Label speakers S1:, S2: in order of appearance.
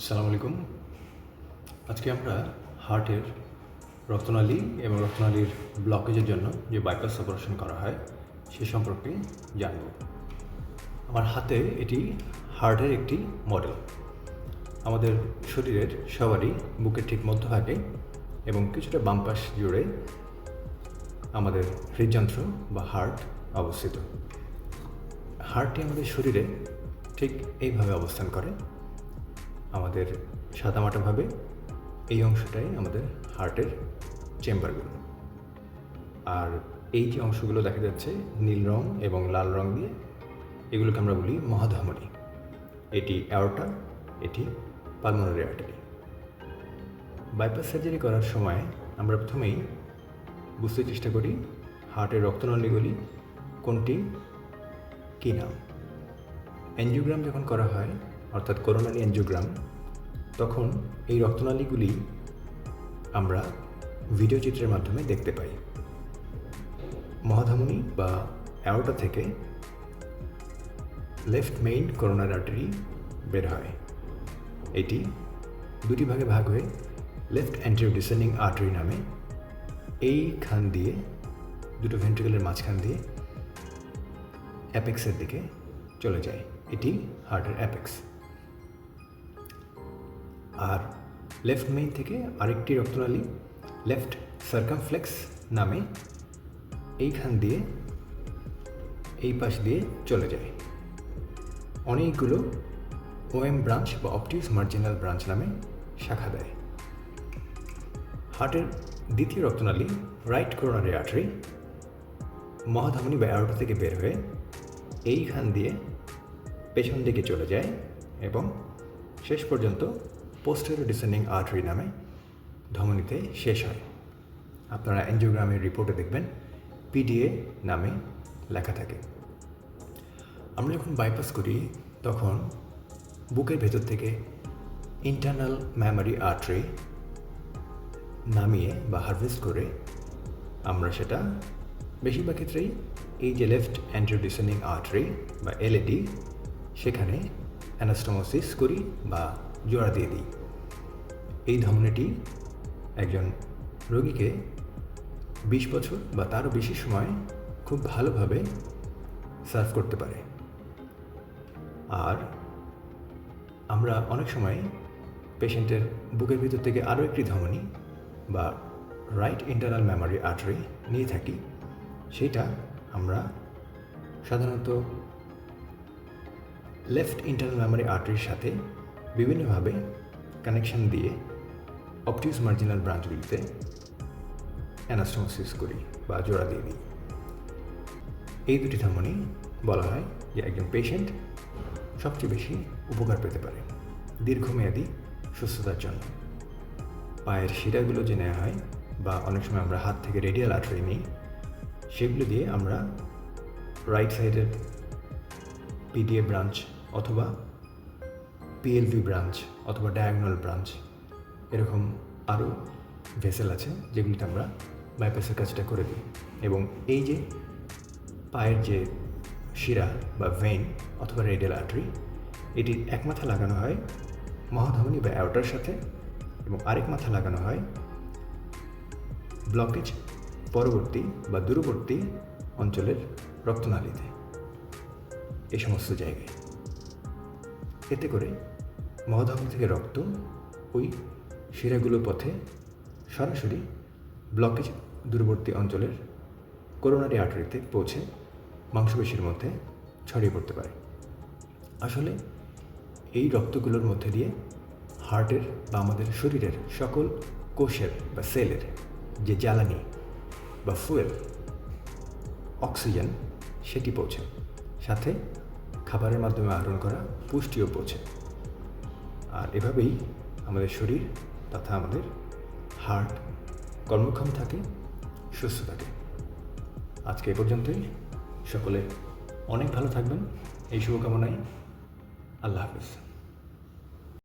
S1: সালাম আলাইকুম। আজকে আমরা হার্টের রক্তনালী এবং রক্তনালীর ব্লকেজের জন্য যে বাইপাস অপারেশন করা হয়, সে সম্পর্কে জানব। আমার হাতে এটি হার্টের একটি মডেল আমাদের শরীরের সবারই বুকের ঠিক মধ্যভাগে এবং কিছুটা বাম পাশ জুড়ে আমাদের হৃদযন্ত্র বা হার্ট অবস্থিত। হার্টটি আমাদের শরীরে ঠিক এইভাবে অবস্থান করে। আমাদের সাদামাটাভাবে এই অংশটাই আমাদের হার্টের চেম্বারগুলো। আর এই যে অংশগুলো দেখা যাচ্ছে নীল রং এবং লাল রং দিয়ে, এগুলোকে আমরা বলি মহাধমনী। এটি অ্যাওটা, এটি পালমোনারি আর্টারি। বাইপাস সার্জারি করার সময় আমরা প্রথমেই বুঝতে চেষ্টা করি হার্টের রক্তনলীগুলি কোনটি, কী নাম। এনজিওগ্রাম যখন করা হয় অর্থাৎ করোনারি এনজিওগ্রাম তখন এই রক্তনালীগুলি আমরা ভিডিও চিত্রের মাধ্যমে দেখতে পাই। মহাধমনী বা অ্যাওটা থেকে লেফট মেইন করোনার আর্টারি বের হয়। এটি দুটি ভাগে ভাগ হয়ে লেফট অ্যান্টিরিও ডিসেন্ডিং আর্টারি নামে এই খান দিয়ে, দুটো ভেন্ট্রিকলের মাঝখান দিয়ে অ্যাপেক্সের দিকে চলে যায়। এটি হার্টের অ্যাপেক্স আর লেফট মেইন থেকে আরেকটি রক্তনালী লেফট সার্কামফ্লেক্স নামে এইখান দিয়ে এই পাশ দিয়ে চলে যায়। অনেকগুলো ওএম ব্রাঞ্চ বা অপটিউস মার্জিনাল ব্রাঞ্চ নামে শাখা দেয়। হার্টের দ্বিতীয় রক্তনালী রাইট করোনারি আর্টারি মহাধমনী বা অ্যারোটা থেকে বের হয়ে এইখান দিয়ে পেছন দিকে চলে যায় এবং শেষ পর্যন্ত পোস্টেরো ডিসেন্ডিং আর্টারি নামে ধমনীতে শেষ হয়। আপনারা এনজিওগ্রামের রিপোর্টে দেখবেন পিডিএ নামে লেখা থাকে। আমরা যখন বাইপাস করি, তখন বুকের ভেতর থেকে ইন্টারনাল ম্যামারি আর্টারি নামিয়ে বা হারভেস্ট করে আমরা সেটা বেশিরভাগ ক্ষেত্রেই এই যে লেফট অ্যান্টিওডিসেন্ডিং আর্টারি বা এলএডি সেখানে অ্যানাস্টোমোসিস করি বা জোড়া দিয়ে দিই। এই ধমনীটি একজন রোগীকে বিশ বছর বা তারও বেশি সময় খুব ভালোভাবে সার্ভ করতে পারে। আর আমরা অনেক সময় পেশেন্টের বুকের ভিতর থেকে আরও একটি ধমনী বা রাইট ইন্টারনাল মেমারি আর্টারি নিয়ে থাকি। সেটা আমরা সাধারণত লেফট ইন্টারনাল মেমারি আর্টারির সাথে বিভিন্নভাবে কানেকশন দিয়ে অপটিউস মার্জিনাল ব্রাঞ্চগুলিতে অ্যানাস্টোমোসিস করি বা জোড়া দিয়ে দিই। এই দুটি ধমনী বলা হয় যে একজন পেশেন্ট সবচেয়ে বেশি উপকার পেতে পারে দীর্ঘমেয়াদী সুস্থতার জন্য। পায়ের শিরাগুলো যে নেওয়া হয় বা অনেক সময় আমরা হাত থেকে রেডিয়াল আর্টারি নিই, সেগুলো দিয়ে আমরা রাইট সাইডের পিডিএ ব্রাঞ্চ অথবা পিএলভি ব্রাঞ্চ অথবা ডায়াগনাল ব্রাঞ্চ এরকম আরও ভেসেল আছে যেগুলিতে আমরা বাইপাসের কাজটা করে দিই। এবং এই যে পায়ের যে শিরা বা ভেইন অথবা রেডিয়াল আর্টারি এটির এক মাথা লাগানো হয় মহাধমনী বা অ্যাওটার সাথে এবং আরেক মাথা লাগানো হয় ব্লকেজ পরবর্তী বা দূরবর্তী অঞ্চলের রক্তনালীতে। এই সমস্ত জায়গায়। এতে করে মহাধমনী থেকে রক্ত, ওই শিরাগুলোর পথে সরাসরি ব্লকেজ দূরবর্তী অঞ্চলের করোনারি আর্টারিতে পৌঁছে মাংসপেশির মধ্যে ছড়িয়ে পড়তে পারে। আসলে এই রক্তগুলোর মধ্যে দিয়ে হার্টের বা আমাদের শরীরের সকল কোষের বা সেলের যে জ্বালানি বা ফুয়েল, অক্সিজেন, সেটি পৌঁছে। সাথে খাবারের মাধ্যমে আহরণ করা পুষ্টিও পৌঁছে। আর এভাবেই আমাদের শরীর তথা আমাদের হার্ট কর্মক্ষম থাকে, সুস্থ থাকে। আজকে এ পর্যন্তই। সকলে অনেক ভালো থাকবেন। এই শুভকামনায় আল্লাহ হাফিজ।